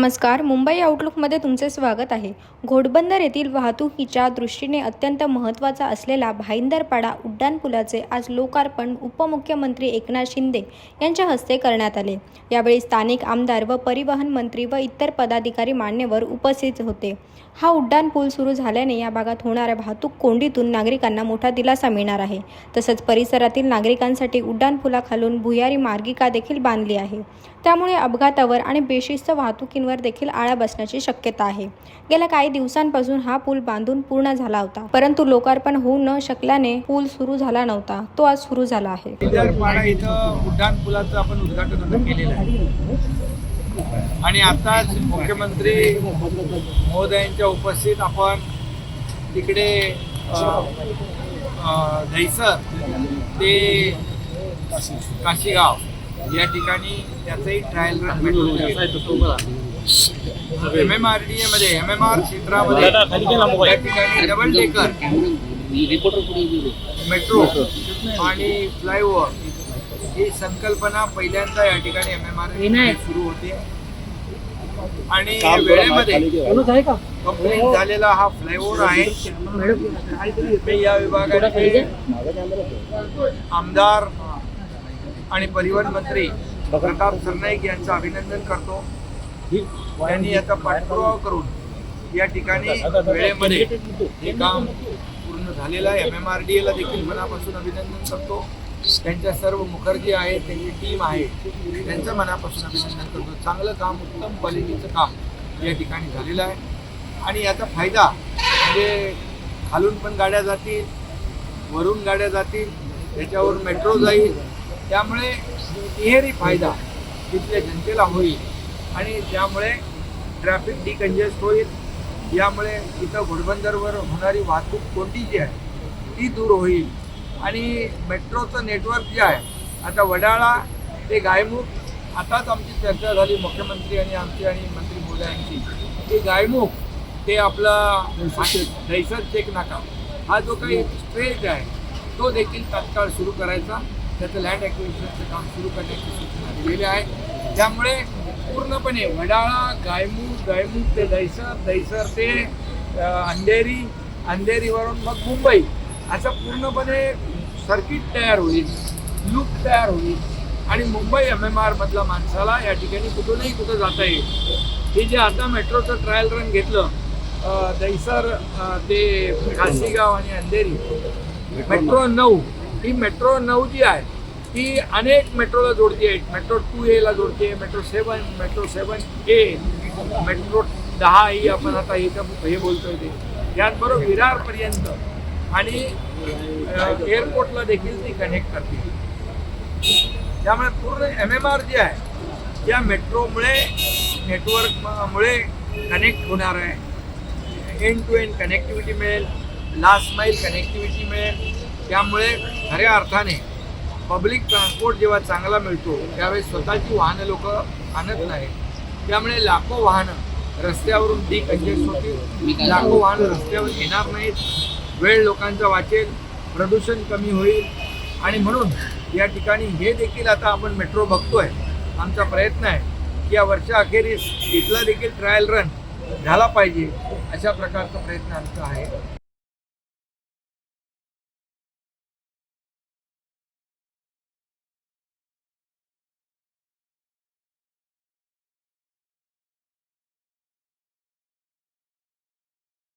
नमस्कार मुंबई आउटलुकमध्ये तुमचे स्वागत आहे. घोडबंदर येथील वाहतुकीच्या दृष्टीने अत्यंत महत्त्वाचा असलेला भाईंदरपाडा उड्डाणपुलाचे आज लोकार्पण उपमुख्यमंत्री एकनाथ शिंदे यांच्या हस्ते करण्यात आले. यावेळी स्थानिक आमदार व परिवहन मंत्री व इतर पदाधिकारी मान्यवर उपस्थित होते. हा उड्डाणपूल सुरू झाल्याने या भागात होणाऱ्या वाहतूक कोंडीतून नागरिकांना मोठा दिलासा मिळणार आहे. तसंच परिसरातील नागरिकांसाठी उड्डाणपुलाखालून भुयारी मार्गिका देखील बांधली आहे. त्यामुळे अपघातावर आणि बेशिस्त वाहतुकीवर देखील आळा बसण्याची शक्यता आहे. गेल्या काही दिवसांपासून हा पूल बांधून पूर्ण झाला होता. परंतु लोकार्पण होऊ न शकल्याने पूल सुरू झाला नव्हता. तो आज सुरू झाला आहे. उड्डाण पुलाचं आपण उद्घाटन केलेलं आहे. आणि आताच मुख्यमंत्री महोदयांच्या उपस्थित आपण तिकडे दहिसर ते काशीगाव या ठिकाणी त्याचंही trial run M M R D मध्ये एम एम आर क्षेत्रामध्ये त्या ठिकाणी डबल डेकर मेट्रो आणि फ्लायओव्हर ही संकल्पना पहिल्यांदा या ठिकाणी एम एम आर सुरू होते. आणि वेळेमध्ये कंप्लीट झालेला हा फ्लायओव्हर आहे. मी या विभागाचे आमदार आणि परिवहन मंत्री प्रताप सरनाईक यांचं अभिनंदन करतो. त्यांनी याचा पाठपुरावा करून या ठिकाणी वेळेमध्ये हे काम पूर्ण झालेलं आहे. एम एम आर डी एला देखील मनापासून अभिनंदन करतो. त्यांच्या सर्व मुखर्जी आहेत त्यांची टीम आहे त्यांचं मनापासून अभिनंदन करतो. चांगलं काम उत्तम क्वालिटीचं काम या ठिकाणी झालेलं आहे. आणि याचा फायदा म्हणजे खालून पण गाड्या जातील वरून गाड्या जातील त्याच्यावर मेट्रो जाईल. त्यामुळे तिहेरी फायदा तिथल्या जनतेला होईल. आणि त्यामुळे ट्रॅफिक डिकंजेस्ट होईल यामुळे इथं घोडबंदरवर होणारी वाहतूक कोणती जी आहे ती दूर होईल. आणि मेट्रोचं नेटवर्क जे आहे आता वडाळा ते गायमुख आताच आमची चर्चा झाली मुख्यमंत्री आणि आमची आणि मंत्री मोदयांची ते गायमुख ते आपला दहिसर चेक नाका. हा जो काही स्ट्रेच आहे तो देखील तात्काळ सुरू करायचा. त्याचं लँड ॲक्विजिशनचं काम सुरू करण्याची सूचना दिलेली आहे. त्यामुळे पूर्णपणे वडाळा गायमूर गायमुख ते दहिसर दहिसर ते अंधेरी अंधेरीवरून मग मुंबई. असं पूर्णपणे सर्किट तयार होईल लूप तयार होईल. आणि मुंबई एम एम आर माणसाला या ठिकाणी कुठूनही कुठं जाता येईल. हे जे आता मेट्रोचं ट्रायल रन घेतलं दहिसर ते काशीगाव आणि अंधेरी. मेट्रो नऊ ही मेट्रो नऊ जी आहे ती अनेक मेट्रोला जोडते मेट्रो टू एला जोडते metro seven metro seven A metro दहा ही आपण आता इथं हे बोलतोय ते. याचबरोबर विरारपर्यंत आणि एअरपोर्टला देखील ती कनेक्ट करते. त्यामुळे पूर्ण एम एम आर जे आहे या मेट्रोमुळे नेटवर्कमुळे कनेक्ट होणार आहे. एंड टू एंड कनेक्टिव्हिटी मिळेल लास्ट माईल कनेक्टिव्हिटी मिळेल. त्यामुळे खऱ्या अर्थाने पब्लिक ट्रान्सपोर्ट जेव्हा चांगला मिळतो त्यावेळेस स्वतःची वाहनं लोक आणत नाहीत. त्यामुळे लाखो वाहनं रस्त्यावरून डिकंजेस्ट होतील. लाखो वाहनं रस्त्यावर येणार नाहीत. वेळ लोकांचा वाचेल प्रदूषण कमी होईल. आणि म्हणून या ठिकाणी हे देखील आता आपण मेट्रो बघतोय. आमचा प्रयत्न आहे की या वर्षाअखेरीस इथला देखील ट्रायल रन झाला पाहिजे अशा प्रकारचा प्रयत्न आमचा आहे.